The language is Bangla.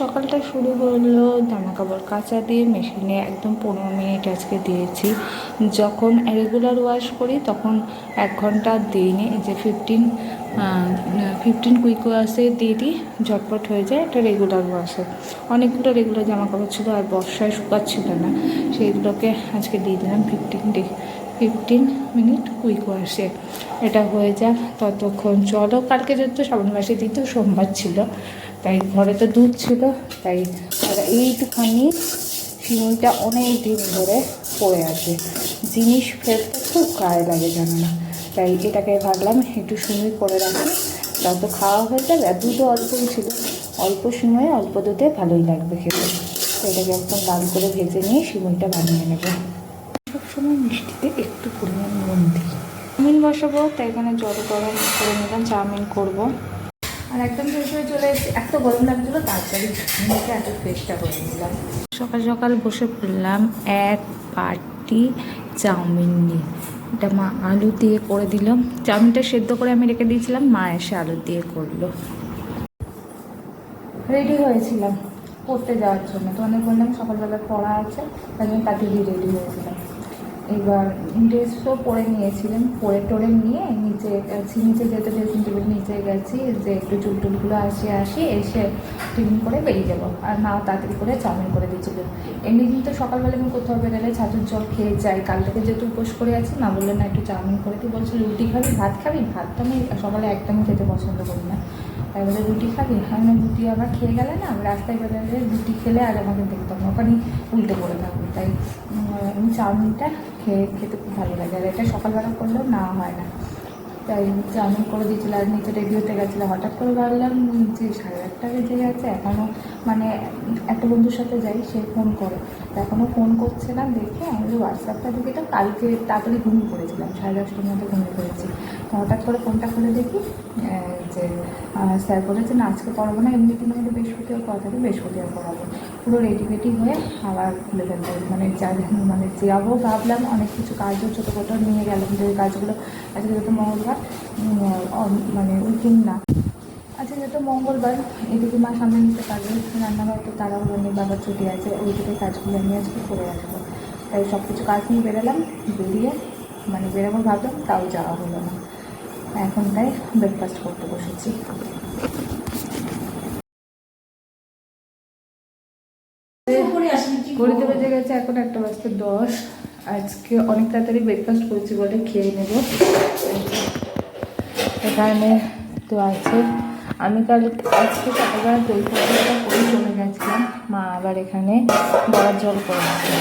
সকালটা শুরু হলো জামা কাপড় কাচা দিয়ে মেশিনে একদম পনেরো মিনিট আজকে দিয়েছি। যখন রেগুলার ওয়াশ করি তখন এক ঘণ্টা দিইনি যে ফিফটিন ফিফটিন কুইক ওয়াশে দিয়ে দিই, ঝটপট হয়ে যায় এটা রেগুলার ওয়াশে অনেকগুলো রেগুলার জামা কাপড় ছিল আর বর্ষায় শুকাচ্ছিল না, সেইগুলোকে আজকে দিয়ে দিলাম fifteen day fifteen minute quick ওয়াশে এটা হয়ে যাক ততক্ষণ। চলো, কালকে যেহেতু শ্রাবণ মাসে দ্বিতীয় সোমবার ছিল, তাই ঘরে তো দুধ ছিল, তাই এইটুখানি শিমুলটা অনেক দিন ধরে পড়ে আছে। জিনিস ফেলতে খুব গায়ে লাগে, জানো না? তাই এটাকে ভাবলাম একটু সময় করে রাখি। তত খাওয়া হয়ে যাবে, আর দুধও অল্পই ছিল। অল্প সময়ে অল্প দুধে ভালোই লাগবে খেতে। এটাকে একদম লাল করে ভেজে নিয়ে শিমুলটা বানিয়ে নেব। সবসময় মিষ্টিতে একটু পরিমাণ নুন দিই। চাউমিন বসাবো তাই এখানে জল গরম করে নিলাম, চাউমিন করব। আর একদম জোরে চলে এসেছি, এত গরম লাগছিল, তাড়াতাড়ি মুখে এত ফ্রেশটা করে নিলাম। সকাল সকাল বসে পড়লাম এক পাটি চাউমিন নিয়ে। এটা মা আলু দিয়ে করে দিল। চাউমিনটা সেদ্ধ করে আমি রেখে দিয়েছিলাম, মা এসে আলু দিয়ে করল। রেডি হয়েছিলাম পড়তে যাওয়ার জন্য। তোমাদের বললাম, সকালবেলা পড়া আছে, তাই জন্য দিয়ে রেডি হয়েছিলাম। এবার ড্রেসও পরে নিয়েছিলাম পরে টোরে নিয়ে নিচে গেছি নিচে যেতে ড্রেসিং টেবিল নিচে গেছি যে একটু চুল টুলগুলো আসি আসি এসে টিফিন করে বেরিয়ে যাব। আর মাও তাড়াতাড়ি করে চাউমিন করে দিয়েছিল। এমনি কিন্তু সকালবেলা আমি কোথাও বেরোলে ছাতুর জল খেয়ে যাই কাল থেকে যেহেতু উপোস করে আছি, মা বলল না, একটু চাউমিন করে দিই বলছে, রুটি খাবি, ভাত খাবি? ভাত তো আমি সকালে একদমই খেতে পছন্দ করি না। তাই বলে, রুটি খাবি? আমি না, রুটি আবার খেয়ে গেলে না, রাস্তায় বেরোলে রুটি খেলে আর আমাকে দেখতাম ওখানে উল্টে পড়ে থাকব। তাই আমি চাউমিনটা খেয়ে খেতে খুব ভালো লাগে। আর এটা সকালবেলা করলেও না হয় না। তাই চাউমিন করে দিয়েছিল আর নিচে রেডি হতে গেছিল। হঠাৎ করে ভাবলাম যে সাড়ে আটটা বেজে গেছে এখনও মানে একটা বন্ধুর সাথে যাই, সে ফোন করে। এখনও ফোন করছে না দেখে আমি যে হোয়াটসঅ্যাপটা দেখি তো কালকে তাড়াতাড়ি ঘুমিয়ে পড়েছিলাম, সাড়ে দশটার মধ্যে ঘুমিয়ে পড়েছি। তো হঠাৎ করে ফোনটা খুলে দেখি যে স্যার বলেছে না আজকে পড়াবো না এমনি দিন হয়তো বৃহস্পতিবার থাকে বৃহস্পতিবার পড়াবো। পুরো রেডি রেডি হয়ে আবার খুলে ফেলতে মানে যা মানে যাব ভাবলাম, অনেক কিছু কাজও ছোটো ছোটো নিয়ে গেলাম যে কাজগুলো। আজকে যেহেতু মঙ্গলবার মানে উইকেন্ড না। আচ্ছা যেহেতু মঙ্গলবার, এদিকে মা সামনে নিতে পারবে রান্নাঘর তো তারাও নেই বাবার ছুটি আছে ওই দিকে কাজগুলো আমি আজকে করে রাখব তাই সব কিছু কাজ নিয়ে বেরোলাম, বেরিয়ে মানে বেরোবো ভাবলাম, তাও যাওয়া হলো না। এখন তাই ব্রেকফাস্ট করতে বসেছি। ঘড়িতে বেজে গেছে এখন একটা বাজতে দশ। আজকে অনেক তাড়াতাড়ি ব্রেকফাস্ট করেছি বলে খেয়ে নেব। এখানে তো আছে। আমি কাল আজকে সকালবেলা দই করে চলে গেছিলাম। মা আবার এখানে বড়ার জল করেছে।